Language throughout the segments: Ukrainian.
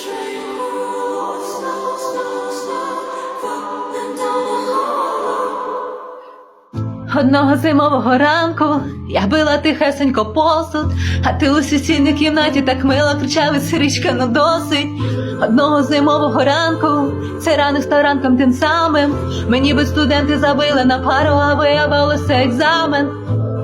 Shade. Snow, snow, snow, falling down. Одного зимового ранку я била тихесенько посуд, а ти у сусідній кімнаті так мило кричав істеричка, ну досить. Одного зимового ранку, цей ранок став ранком тим самим. Мені би студенти забили на пару, а виявилося екзамен.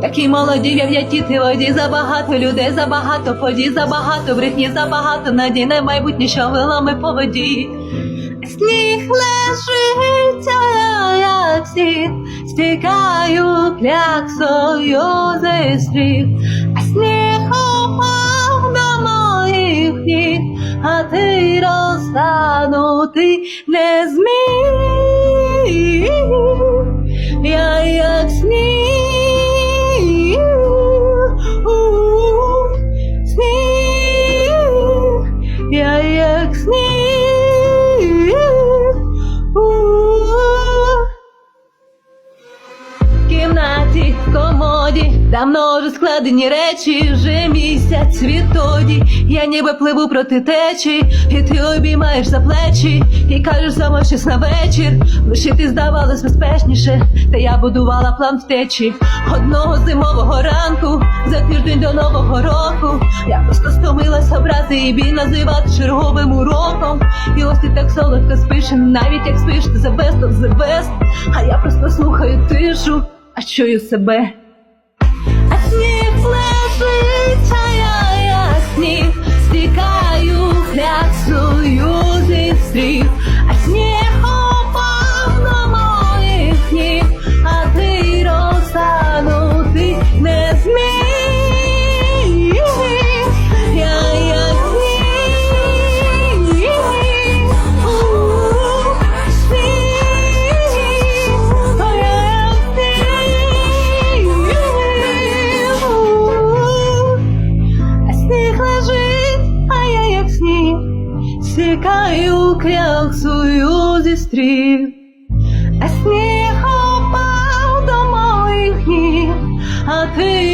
Такі молоді, як діти, воді забагато, людей забагато, подій забагато, брехні забагато, надій на майбутнє, що вилами по воді. Сніг лежить, як сніг, стікаю кляксою зі стріх, а сніг упав до моїх ніг, а ти розтанути не зміг. Давно складені речі, вже місяць відтоді. Я ніби пливу проти течі, і ти обіймаєш за плечі, і кажеш замовчись на вечір. Лишити здавалось безпечніше, та я будувала план втечі. Одного зимового ранку, за тиждень до нового року. Я просто стомилась образи і бій називати черговим уроком. І ось ти так солодко спиш, навіть як спиш, ти the best of А я просто слухаю тишу, а чую себе. Стікаю кляксую зі стріх, а сніг опав до моїх ніг, а ти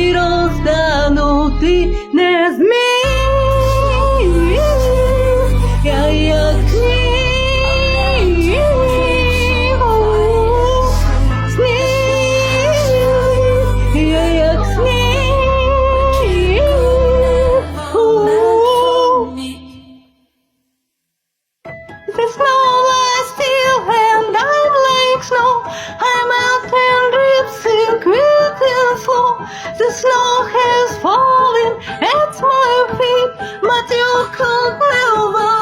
The snow has fallen at my feet, but you could never.